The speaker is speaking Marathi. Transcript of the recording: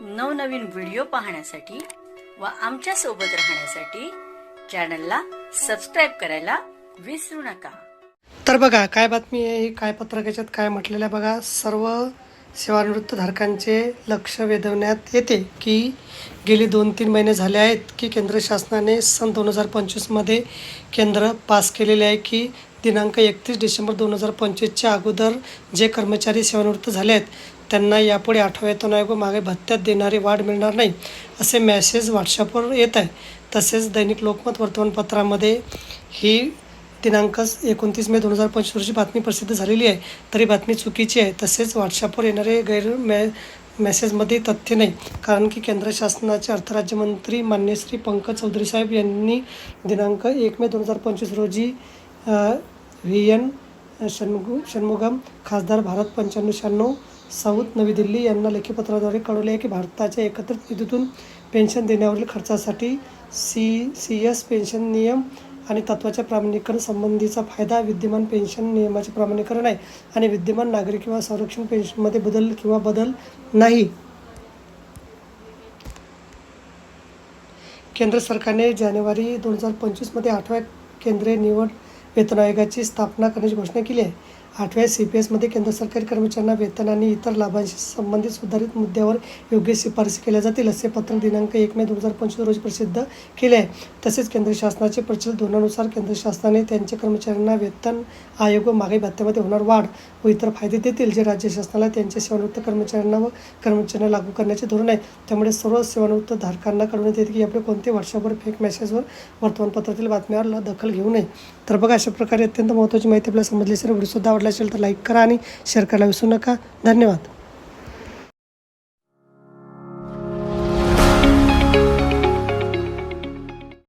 नवनवीन व्हिडिओ पाहण्यासाठी व आमच्यासोबत राहण्यासाठी चॅनलला सबस्क्राईब करायला विसरू नका. तर बघा काय बातमी आहे? ही काय पत्रकाच्यात काय म्हटलेलं आहे बघा? सर्व सेवानिवृत्तधारकांचे लक्ष वेधवण्यात येते की गेली दोन तीन महिने झाले आहेत की केंद्र शासनाने सन दोन हजार पंचवीसमध्ये केंद्र पास केलेले आहे की दिनांक एकतीस डिसेंबर दोन हजार पंचवीसच्या अगोदर जे कर्मचारी सेवानिवृत्त झाले आहेत त्यांना यापुढे आठवड्यातून आयोग मागे भत्त्यात देणारी वाढ मिळणार नाही असे मॅसेज व्हॉट्सअपवर येत आहे. तसेच दैनिक लोकमत वर्तमानपत्रामध्ये ही दिनांक एकोणतीस मे दोन हजार पंचवीस रोजी बातमी प्रसिद्ध झालेली आहे. तरी बातमी चुकीची आहे. तसेच व्हॉट्सअपवर येणारे गैर मे मेसेजमध्ये तथ्य नाही. कारण की केंद्र शासनाचे अर्थराज्यमंत्री मान्य श्री पंकज चौधरी साहेब यांनी दिनांक एक मे दोन हजार पंचवीस रोजी व्ही एन षण्मुग षण्मुगम खासदार भारत पंच्याण्णव शहाण्णव साऊथ नवी दिल्ली यांना लेखीपत्राद्वारे कळवले आहे की भारताच्या एकत्रित निधीतून पेन्शन देण्यावरील खर्चासाठी सी सी एस पेन्शन नियम आणि तत्वाच्या प्रमाणीकरण संबंधीचा फायदा विद्यमान पेन्शन नियमाचे प्रमाणीकरण आहे आणि विद्यमान नागरिक किंवा संरक्षण पेन्शनमध्ये बदल किंवा बदल नाही. केंद्र सरकारने जानेवारी दोन हजार पंचवीसमध्ये आठव्या केंद्रीय निवड वेतन आयोगाची स्थापना करण्याची घोषणा केली आहे. आठव्या सी पी एसमध्ये केंद्र सरकारी कर्मचाऱ्यांना वेतन आणि इतर लाभांशी संबंधित सुधारित मुद्द्यावर योग्य शिफारसी केल्या जातील असे पत्रक दिनांक एक मे दोन हजार पंचवीस रोजी प्रसिद्ध केले आहे. तसेच केंद्र शासनाचे प्रचलित धोरणानुसार केंद्र शासनाने त्यांच्या कर्मचाऱ्यांना वेतन आयोग व महागाई भत्त्यामध्ये होणार वाढ व इतर फायदे देतील जे राज्य शासनाला त्यांच्या सेवानिवृत्त कर्मचाऱ्यांना व कर्मचाऱ्यांना लागू करण्याचे धोरण आहे. त्यामुळे सर्व सेवानिवृत्त धारकांना कळवण्यात येते की यापुढे कोणते व्हॉट्सअपवर फेक मेसेजवर वर्तमानपत्रातील बातम्यावर दखल घेऊ नये. तर बघा अशा प्रकारे अत्यंत महत्त्वाची माहिती आपल्याला समजली असेल. व्हिडिओ सुद्धा आवडला असेल तर लाईक करा आणि शेअर करायला विसरू नका. धन्यवाद.